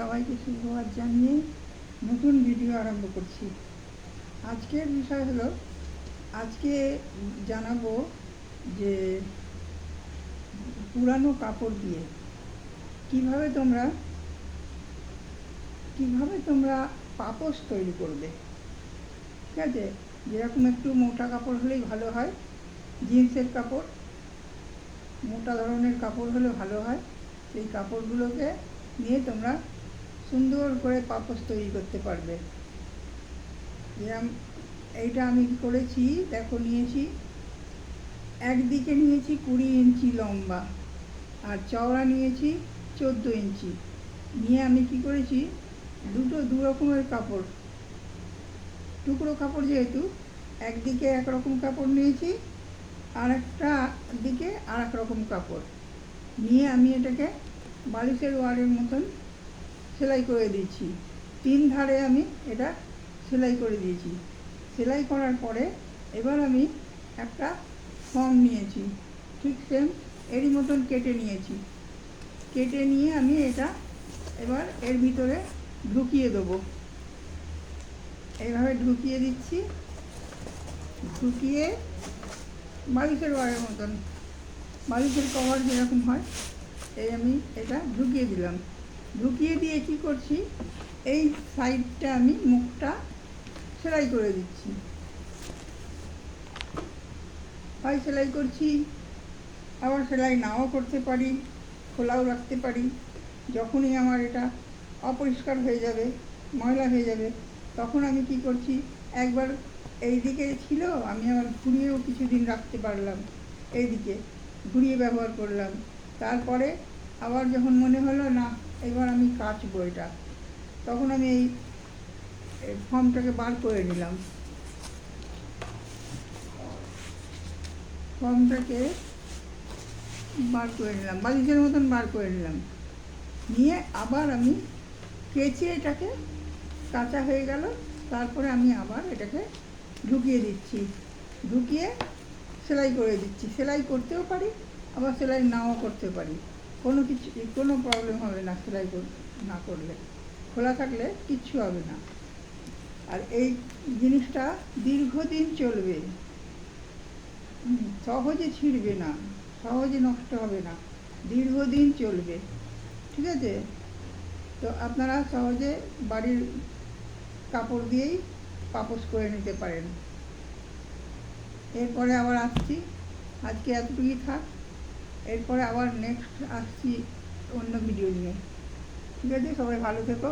সবাইকে সুপ্রভাত জানিয়ে নতুন ভিডিও আরম্ভ করছি। আজকের বিষয় হলো, আজকে জানাব যে পুরানো কাপড় দিয়ে কীভাবে তোমরা কীভাবে তোমরা পাপোশ তৈরি করবে। ঠিক আছে? যেরকম একটু মোটা কাপড় হলেই ভালো হয়, জিন্সের কাপড়, মোটা ধরনের কাপড় হলে ভালো হয়, সেই কাপড়গুলোকে নিয়ে তোমরা সুন্দর করে পাপোশ তৈরি করতে পারবে। যেরকম এইটা আমি করেছি, দেখো নিয়েছি। একদিকে নিয়েছি কুড়ি ইঞ্চি লম্বা, আর চওড়া নিয়েছি চোদ্দ ইঞ্চি। নিয়ে আমি কি করেছি, দুটো দু রকমের কাপড়, টুকরো কাপড় যেহেতু, একদিকে একরকম কাপড় নিয়েছি আর একটা দিকে আর এক রকম কাপড়। নিয়ে আমি এটাকে বালিশের ওয়ারের মতন সেলাই করে দিয়েছি। তিন ধারে আমি এটা সেলাই করে দিয়েছি। সেলাই করার পরে এবার আমি একটা ফর্ম নিয়েছি। ঠিক সেম এরই মতন কেটে নিয়েছি। কেটে নিয়ে আমি এটা এবার এর ভিতরে ঢুকিয়ে দেবো। এইভাবে ঢুকিয়ে দিচ্ছি। ঢুকিয়ে বালিশের ওয়ারের মতন। বালিশের কভার যেরকম হয়, এই আমি এটা ঢুকিয়ে দিলাম। ঢুকিয়ে দিয়ে কি করছি? এই সাইডটা আমি মুখটা সেলাই করে দিচ্ছি। হয় সেলাই করছি, আবার সেলাই নাও করতে পারি, খোলাও রাখতে পারি। যখনই আমার এটা অপরিষ্কার হয়ে যাবে, ময়লা হয়ে যাবে, তখন আমি কি করছি? একবার এই দিকে ছিল, আমি আবার ঘুরিয়েও কিছুদিন রাখতে পারলাম। এই দিকে ঘুরিয়ে ব্যবহার করলাম। তারপরে আবার যখন মনে হলো, না এবার আমি কাচবো এটা। তখন আমি এই ফর্মটাকে বার করে নিলাম। ফর্মটাকে বার করে নিলাম, বালিশের মতন বার করে নিলাম। নিয়ে আবার আমি কেচে এটাকে কাঁচা হয়ে গেল, তারপরে আমি আবার এটাকে ঢুকিয়ে দিচ্ছি। ঢুকিয়ে সেলাই করে দিচ্ছি। সেলাই করতেও পারি, আবার সেলাই নাও করতে পারি। কোনো কিছু, কোনো প্রবলেম হবে না সেলাই না করলে। খোলা থাকলে কিচ্ছু হবে না। আর এই জিনিসটা দীর্ঘদিন চলবে। সহজে ছিঁড়বে না, সহজে নষ্ট হবে না। দীর্ঘদিন চলবে। ঠিক আছে? তো আপনারা সহজে বাড়ির কাপড় দিয়েই পাপোশ করে নিতে পারেন। এরপরে আবার আসছি। আজকে এতটুকুই থাক। এরপরে আবার নেক্সট আসছি অন্য ভিডিও নিয়ে। ঠিক আছে? সবাই ভালো থেকো।